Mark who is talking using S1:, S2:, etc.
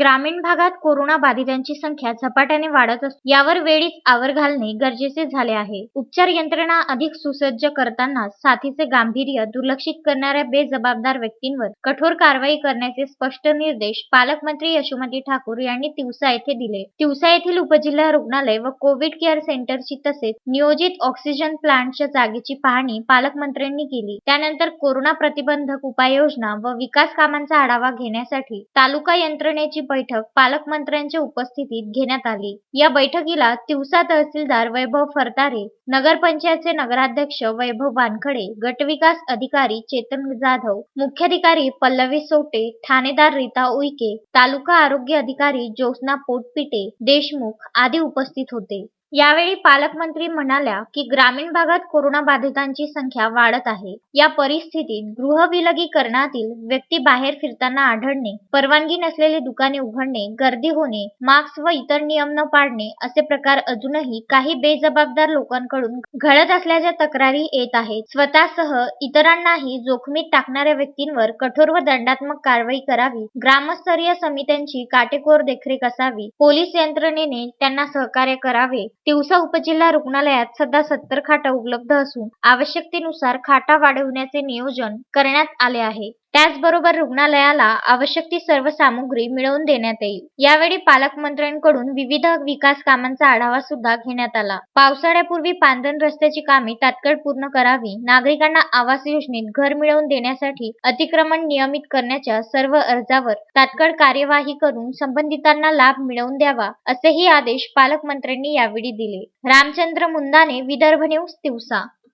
S1: ग्रामीण भागात कोरोना बाधितांची संख्या झपाट्याने वाढत असून यावर वेळीच आवर घालणे गरजेचे झाले आहे. उपचार यंत्रणा अधिक सुसज्ज करताना साथीचे गांभीर्य दुर्लक्षित करणाऱ्या बेजबाबदार व्यक्तींवर कठोर कारवाई करण्याचे स्पष्ट निर्देश पालकमंत्री यशोमती ठाकूर यांनी तिवसा येथे दिले. तिवसा येथील उपजिल्हा रुग्णालय व कोविड केअर सेंटरची तसेच नियोजित ऑक्सिजन प्लांटच्या जागेची पाहणी पालकमंत्र्यांनी केली. त्यानंतर कोरोना प्रतिबंधक उपाययोजना व विकास कामांचा आढावा घेण्यासाठी तालुका यंत्रणेची बैठक पालकमंत्र्यांच्या उपस्थितीत घेण्यात आली. या बैठकीला तिवसा तहसीलदार वैभव फरतारे नगरपंचायतचे नगराध्यक्ष वैभव वानखडे गटविकास अधिकारी चेतन जाधव मुख्याधिकारी पल्लवी सोटे ठाणेदार रीता उईके तालुका आरोग्य अधिकारी ज्योत्स्ना पोटपिटे देशमुख आदी उपस्थित होते. यावेळी पालकमंत्री म्हणाल्या की ग्रामीण भागात कोरोना बाधितांची संख्या वाढत आहे. या परिस्थितीत गृहविलगीकरणातील व्यक्ती बाहेर फिरताना आढळणे परवानगी नसलेली दुकाने उघडणे गर्दी होणे मास्क व इतर नियम न पाळणे असे प्रकार अजूनही काही बेजबाबदार लोकांकडून घडत असल्याच्या तक्रारी येत आहेत. स्वतःसह इतरांनाही जोखमीत टाकणाऱ्या व्यक्तींवर कठोर व दंडात्मक कारवाई करावी ग्रामस्तरीय समित्यांची काटेकोर देखरेख असावी पोलीस यंत्रणेने त्यांना सहकार्य करावे तिवसा उपजिल्हा रुग्णालयात सध्या सत्तर खाटा उपलब्ध असून आवश्यकतेनुसार खाटा वाढविण्याचे नियोजन करण्यात आले आहे. त्याचबरोबर रुग्णालयाला आवश्यक ती सर्व सामुग्री मिळवून देण्यात येईल. यावेळी पालकमंत्र्यांकडून विविध विकास कामांचा आढावा सुद्धा घेण्यात आला. पावसाळ्यापूर्वी पांदन रस्त्याची कामे तात्काळ पूर्ण करावी नागरिकांना आवास योजनेत घर मिळवून देण्यासाठी अतिक्रमण नियमित करण्याच्या सर्व अर्जावर तात्काळ कार्यवाही करून संबंधितांना लाभ मिळवून द्यावा असेही आदेश पालकमंत्र्यांनी यावेळी दिले. रामचंद्र मुंदाने विदर्भ न्यूज दिवसा